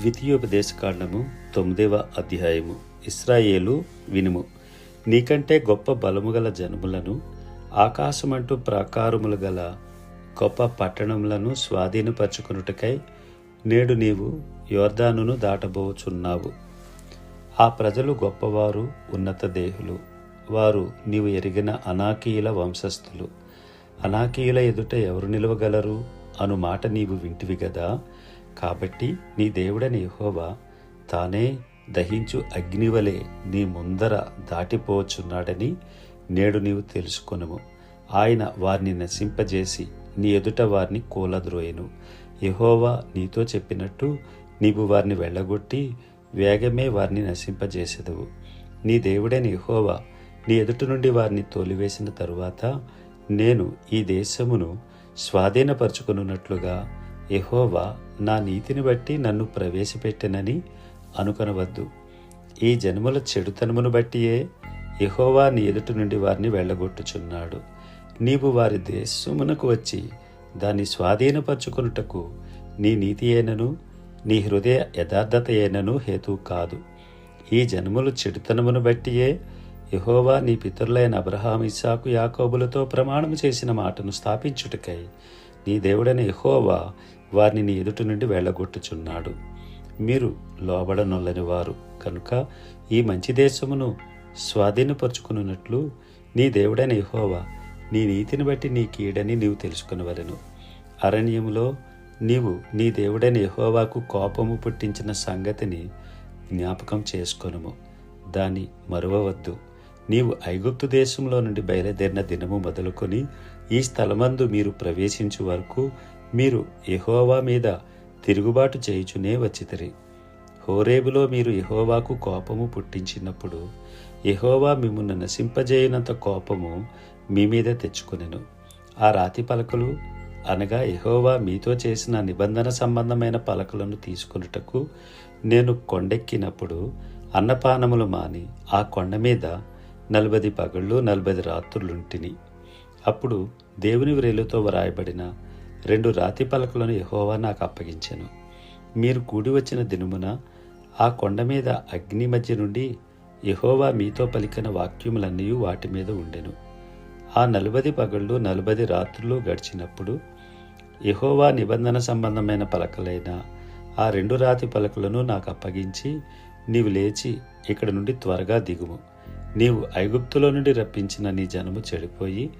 ద్వితీయోపదేశకాండము తొమ్మిదవ అధ్యాయము. ఇస్రాయేలు వినుము. నీకంటే గొప్ప బలము గల జనములను ఆకాశమంటూ ప్రాకారములు గల గొప్ప పట్టణములను స్వాధీనపరచుకున్నటకై నేడు నీవు యోర్దానును దాటబోచున్నావు. ఆ ప్రజలు గొప్పవారు ఉన్నత దేహులు. వారు నీవు ఎరిగిన అనాకీయుల వంశస్థులు. అనాకీయుల ఎదుట ఎవరు నిలవగలరు? అను మాట నీవు వింటివి గదా? కాబట్టి నీ దేవుడని యహోవా తానే దహించు అగ్నివలే నీ ముందర దాటిపోవచ్చున్నాడని నేడు నీవు తెలుసుకొనుము. ఆయన వారిని నశింపజేసి నీ ఎదుట వారిని కూలద్రోయెను. యహోవా నీతో చెప్పినట్టు నీవు వారిని వెళ్ళగొట్టి వేగమే వారిని నశింపజేసేదవు. నీ దేవుడైన యహోవా నీ ఎదుట నుండి వారిని తోలివేసిన తరువాత నేను ఈ దేశమును స్వాధీనపరచుకున్నట్లుగా యహోవా నా నీతిని బట్టి నన్ను ప్రవేశపెట్టెనని అనుకొనవద్దు. ఈ జన్మల చెడుతనమును బట్టియే యహోవా నీ ఎదుటి నుండి వారిని వెళ్ళగొట్టుచున్నాడు. నీవు వారి దేశమునకు వచ్చి దాన్ని స్వాధీనపరచుకొనుటకు నీ నీతి అయినను నీ హృదయ యథార్థత అయినను హేతు కాదు. ఈ జన్మలు చెడుతనమును బట్టియే యహోవా నీ పితరులైన అబ్రహాం ఇస్సాకు యాకోబులతో ప్రమాణము చేసిన మాటను స్థాపించుటకై నీ దేవుడైన యహోవా వారిని నీ ఎదుటి నుండి వెళ్ళగొట్టుచున్నాడు. మీరు లోబడనొల్లని వారు. కనుక ఈ మంచి దేశమును స్వాధీనపరుచుకున్నట్లు నీ దేవుడైన యెహోవా నీ నీతిని బట్టి నీ కీడని నీవు తెలుసుకునవలెను. అరణ్యములో నీవు నీ దేవుడైన ఎహోవాకు కోపము పుట్టించిన సంగతిని జ్ఞాపకం చేసుకొనుము. దాన్ని మరువవద్దు. నీవు ఐగుప్తు దేశంలో నుండి బయలుదేరిన దినము మొదలుకొని ఈ స్థలమందు మీరు ప్రవేశించు వరకు మీరు యహోవా మీద తిరుగుబాటు చేయుచునే వచ్చితిరి. హోరేబులో మీరు యహోవాకు కోపము పుట్టించినప్పుడు యహోవా మిమ్మల్ని నశింపజేయనంత కోపము మీ మీద తెచ్చుకొనెను. ఆ రాతి పలకలు అనగా యహోవా మీతో చేసిన నిబంధన సంబంధమైన పలకలను తీసుకొనుటకు నేను కొండెక్కినప్పుడు అన్నపానములు మాని ఆ కొండ మీద నలభై పగళ్ళు నలభై రాత్రులుంటిని. అప్పుడు దేవుని వ్రేలుతో వ్రాయబడిన రెండు రాతి పలకలను యహోవా నాకు అప్పగించెను. మీరు కూడి వచ్చిన దినమున ఆ కొండ మీద అగ్ని మధ్య నుండి యహోవా మీతో పలికిన వాక్యములన్నీ వాటి మీద ఉండెను. ఆ నలభది పగళ్ళు నలభది రాత్రులు గడిచినప్పుడు యహోవా నిబంధన సంబంధమైన పలకలైన ఆ రెండు రాతి పలకలను నాకు అప్పగించి నీవు లేచి ఇక్కడ నుండి త్వరగా దిగుము. నీవు ఐగుప్తులో నుండి రప్పించిన నీ జనము చెడిపోయి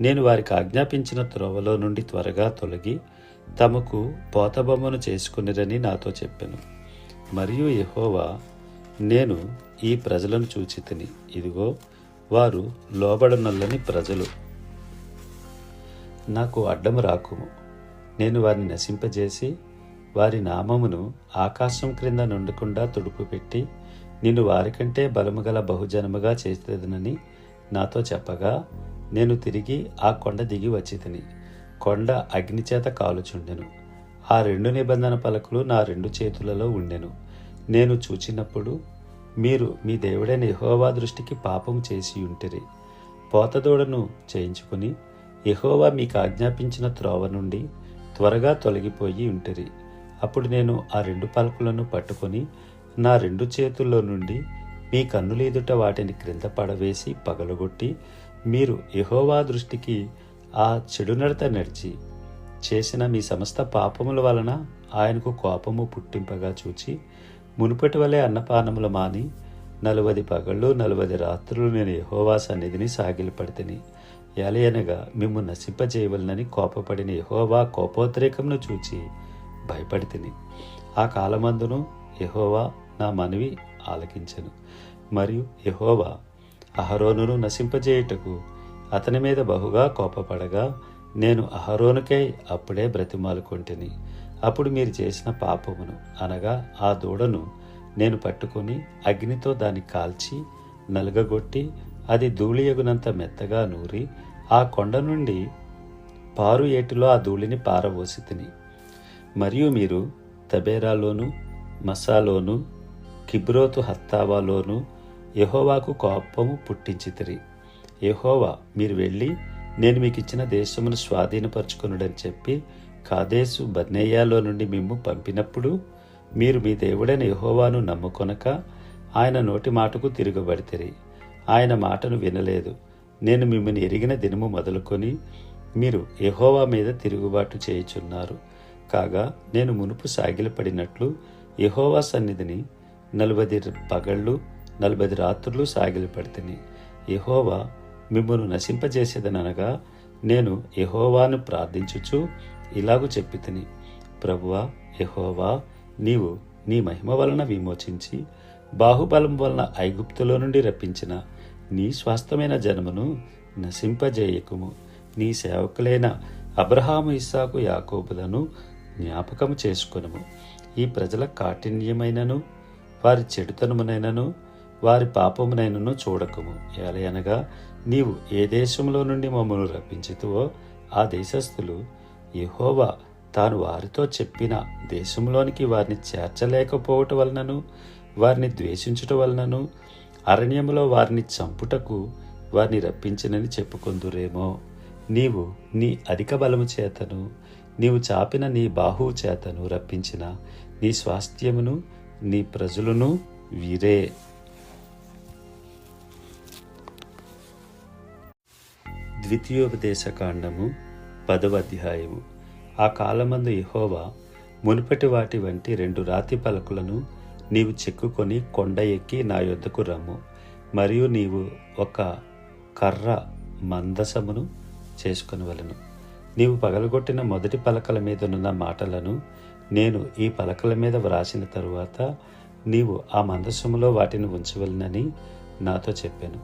నేను వారికి ఆజ్ఞాపించిన త్రోవలో నుండి త్వరగా తొలగి తమకు పోతబొమ్మను చేసుకునిరని నాతో చెప్పాను. మరియు యహోవా నేను ఈ ప్రజలను చూచి తిని ఇదిగో వారు లోబడనల్లని ప్రజలు. నాకు అడ్డము రాకుము. నేను వారిని నశింపజేసి వారి నామమును ఆకాశం క్రింద నుండకుండా తుడుపు పెట్టి నిన్ను వారికంటే బలము గల బహుజనముగా చేసేదనని నాతో చెప్పగా నేను తిరిగి ఆ కొండ దిగి వచ్చి తిని. కొండ అగ్నిచేత కాలుచుండెను. ఆ రెండు నిబంధన పలకలు నా రెండు చేతులలో ఉండెను. నేను చూచినప్పుడు మీరు మీ దేవుడైన ఎహోవా దృష్టికి పాపం చేసి ఉంటిరి. పోతదోడను చేయించుకుని ఎహోవా మీకు ఆజ్ఞాపించిన త్రోవ నుండి త్వరగా తొలగిపోయి ఉంటిరి. అప్పుడు నేను ఆ రెండు పలుకులను పట్టుకొని నా రెండు చేతుల్లో నుండి మీ కన్నుల ఎదుట వాటిని క్రింద పడవేసి పగలగొట్టి మీరు యహోవా దృష్టికి ఆ చెడునడత నడిచి చేసిన మీ సమస్త పాపముల వలన ఆయనకు కోపము పుట్టింపగా చూచి మునుపటి వలె అన్నపానములు మాని నలువది పగళ్ళు నలువది రాత్రులు నేను యహోవా సన్నిధిని సాగిలపడితిని. ఎలయనగా మిమ్ము నశింపజేయవలనని కోపపడిన యహోవా కోపోద్రేకమును చూచి భయపడితిని. ఆ కాలమందును యహోవా నా మనవి ఆలకించను. మరియు యహోవా అహరోనును నశింపజేయుటకు అతని మీద బహుగా కోపపడగా నేను అహరోనుకై అప్పుడే బ్రతిమాలుకొంటిని. అప్పుడు మీరు చేసిన పాపమును అనగా ఆ దూడను నేను పట్టుకొని అగ్నితో దాన్ని కాల్చి నలగగొట్టి అది ధూళియగునంత మెత్తగా నూరి ఆ కొండ నుండి పారు ఏటిలో ఆ ధూళిని పారబోసి తిని. మరియు మీరు తబేరాలోను మసాలోను కిబ్రోతు హత్తావాలోను యహోవాకు కోపము పుట్టించితిరి. యహోవా మీరు వెళ్ళి నేను మీకు ఇచ్చిన దేశమును స్వాధీనపరచుకునుడని చెప్పి కాదేశు బర్నేయాలో నుండి మిమ్ము పంపినప్పుడు మీరు మీ దేవుడైన యహోవాను నమ్ముకొనక ఆయన నోటి మాటకు తిరగబడితిరి. ఆయన మాటను వినలేదు. నేను మిమ్మల్ని ఎరిగిన దినము మొదలుకొని మీరు యహోవా మీద తిరుగుబాటు చేయుచున్నారు. కాగా నేను మునుపు సాగిలపడినట్లు యహోవా సన్నిధిని నలభై పగళ్ళు నలభై రాత్రులు సాగిలపడితిని యహోవా మిమ్మల్ని నశింపజేసేదనగా నేను యహోవాను ప్రార్థించుచు ఇలాగు చెప్పి తిని ప్రభువా యహోవా నీవు నీ మహిమ వలన విమోచించి బాహుబలం వలన ఐగుప్తులో నుండి రప్పించిన నీ స్వాస్థమైన జనమును నశింపజేయకుము. నీ సేవకులైన అబ్రహాము ఇస్సాకు యాకోబులను జ్ఞాపకము చేసుకునుము. ఈ ప్రజల కాఠిన్యమైనను వారి చెడుతనమునైనను వారి పాపమునైనను చూడకము. ఎలయనగా నీవు ఏ దేశంలో నుండి మమ్మల్ని రప్పించితువో ఆ దేశస్థులు యహోవా తాను వారితో చెప్పిన దేశంలోనికి వారిని చేర్చలేకపోవటం వలనను వారిని ద్వేషించుట వలనను అరణ్యములో వారిని చంపుటకు వారిని రప్పించినని చెప్పుకొందురేమో. నీవు నీ అధిక బలము చేతను నీవు చాపిన నీ బాహువు చేతను రప్పించిన నీ స్వాస్థ్యమును నీ ప్రజలను వీరే. ద్వితీయోపదేశకాండము పదవ అధ్యాయము. ఆ కాలమందు యహోవా మునుపటి వాటి వంటి రెండు రాతి పలకలను నీవు చెక్కుకొని కొండ ఎక్కి నా యొద్దకు రమ్ము. మరియు నీవు ఒక కర్ర మందసమును చేసుకొనవలను. నీవు పగలగొట్టిన మొదటి పలకల మీదనున్న మాటలను నేను ఈ పలకల మీద వ్రాసిన తరువాత నీవు ఆ మందసములో వాటిని ఉంచవలనని నాతో చెప్పాను.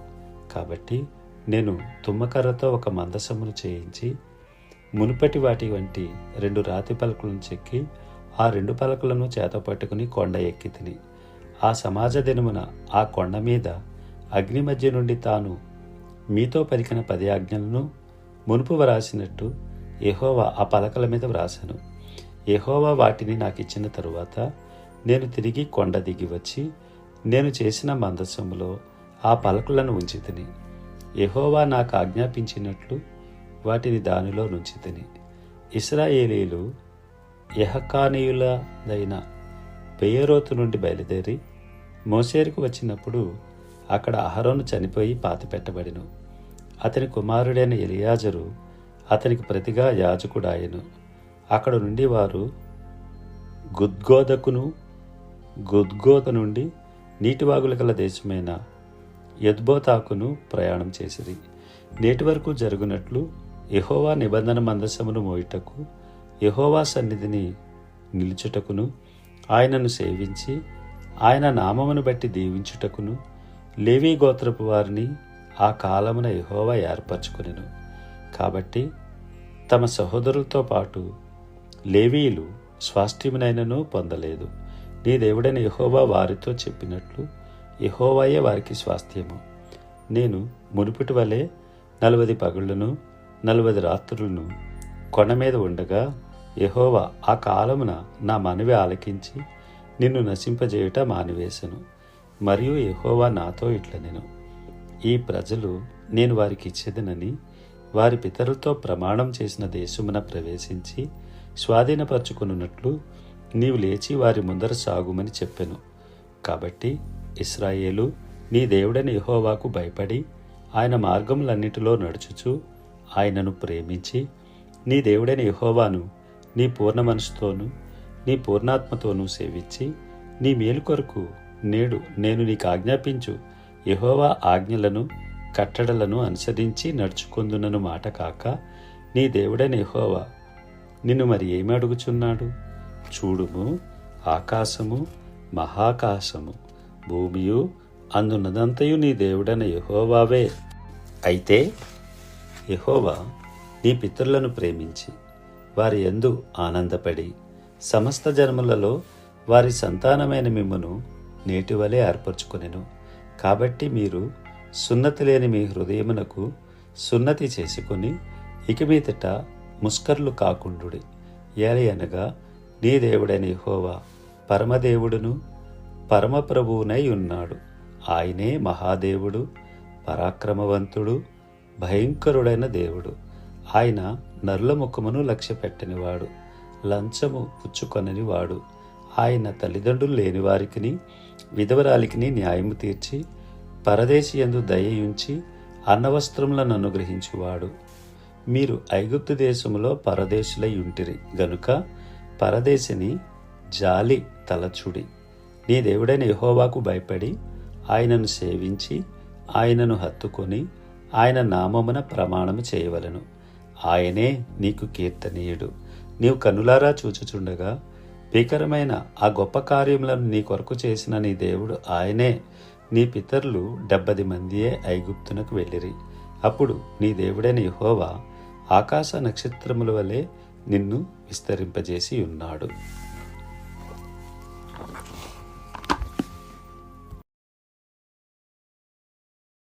కాబట్టి నేను తుమ్మకర్రతో ఒక మందసమును చేయించి మునుపటి వాటి వంటి రెండు రాతి పలకలను చెక్కి ఆ రెండు పలకలను చేత పట్టుకుని కొండ ఎక్కి తిని. ఆ సమాజ దినమున ఆ కొండ మీద అగ్ని మధ్య నుండి తాను మీతో పలికిన పది ఆజ్ఞలను మునుపు వ్రాసినట్టు ఎహోవా ఆ పలకల మీద వ్రాసాను ఎహోవా వాటిని నాకు ఇచ్చిన తరువాత నేను తిరిగి కొండ దిగి వచ్చి నేను చేసిన మందసములో ఆ పలకలను ఉంచి తిని. యహోవా నాకు ఆజ్ఞాపించినట్లు వాటిని దానిలో నుంచి తిని. ఇస్రాయేలీలు యహకానీయులదైన పెయ్యరోతు నుండి బయలుదేరి మోసేరుకు వచ్చినప్పుడు అక్కడ అహరోను చనిపోయి పాతిపెట్టబడిను అతని కుమారుడైన ఎలియాజరు అతనికి ప్రతిగా యాజకుడాయను. అక్కడ నుండి వారు గుద్గోదకును గుద్గోద నుండి నీటివాగుల గల దేశమైన యద్బోతాకును ప్రయాణం చేసిరి. నేటి వరకు జరుగునట్లు యెహోవా నిబంధన మందసమును మోయుటకు యహోవా సన్నిధిని నిలుచుటకును ఆయనను సేవించి ఆయన నామమును బట్టి దీవించుటకును లేవీ గోత్రపు వారిని ఆ కాలమున యహోవా ఏర్పరచుకునేను. కాబట్టి తమ సహోదరులతో పాటు లేవీయులు స్వాస్థ్యమునైనను పొందలేదు. నీ దేవుడైన యహోవా వారితో చెప్పినట్లు యహోవాయే వారికి స్వాస్థ్యము. నేను మునుపటి వలె నలభై పగుళ్ళను నలభై రాత్రులను కొండ మీద ఉండగా యహోవా ఆ కాలమున నా మనవి ఆలకించి నిన్ను నశింపజేయుట మానివేశను. మరియు యహోవా నాతో ఇట్ల నేను. ఈ ప్రజలు నేను వారికి ఇచ్చేదనని వారి పితరులతో ప్రమాణం చేసిన దేశమున ప్రవేశించి స్వాధీనపరచుకున్నట్లు నీవు లేచి వారి ముందర సాగుమని చెప్పాను. కాబట్టి ఇస్రాయేలు నీ దేవుడైన యహోవాకు భయపడి ఆయన మార్గములన్నిటిలో నడుచుచు ఆయనను ప్రేమించి నీ దేవుడైన యహోవాను నీ పూర్ణ మనసుతోనూ నీ పూర్ణాత్మతోనూ సేవించి నీ మేలు కొరకు నేడు నేను నీకు ఆజ్ఞాపించు యహోవా ఆజ్ఞలను కట్టడలను అనుసరించి నడుచుకుందునను మాట కాక నీ దేవుడైన యహోవా నిన్ను మరి ఏమి అడుగుచున్నాడు? చూడుము ఆకాశము మహాకాశము. భూమియు అందున్నదంతయు నీ దేవుడైన యహోవావే. అయితే యహోవా నీ పితరులను ప్రేమించి వారి యందు ఆనందపడి సమస్త జన్మలలో వారి సంతానమైన మిమ్మను నేటి వలె ఏర్పరచుకొనెను. కాబట్టి మీరు సున్నతి లేని మీ హృదయమునకు సున్నతి చేసుకొని ఇక మీదట ముస్కర్లు కాకుండుడి. ఏలయనగా నీ దేవుడైన హోవా పరమదేవుడును పరమప్రభువునై ఉన్నాడు ఆయనే మహాదేవుడు పరాక్రమవంతుడు భయంకరుడైన దేవుడు. ఆయన నరుల ముఖమును లక్ష్య పెట్టనివాడు లంచము పుచ్చుకొననివాడు. ఆయన తల్లిదండ్రులు లేని వారికిని విధవరాలికిని న్యాయము తీర్చి పరదేశి యందు దయయుంచి అన్నవస్త్రములను అనుగ్రహించువాడు. మీరు ఐగుప్తు దేశములో పరదేశులై ఉంటిరి. గనుక పరదేశిని జాలి తలచుడి. నీ దేవుడైన యహోవాకు భయపడి ఆయనను సేవించి ఆయనను హత్తుకొని ఆయన నామమున ప్రమాణము చేయవలను. ఆయనే నీకు కీర్తనీయుడు. నీవు కనులారా చూచుచుండగా భీకరమైన ఆ గొప్ప కార్యములను నీ కొరకు చేసిన నీ దేవుడు ఆయనే. నీ పితరులు డెబ్బది మందియే ఐగుప్తునకు వెళ్ళిరి. అప్పుడు నీ దేవుడైన యహోవా ఆకాశ నక్షత్రముల వలె నిన్ను విస్తరింపజేసి ఉన్నాడు.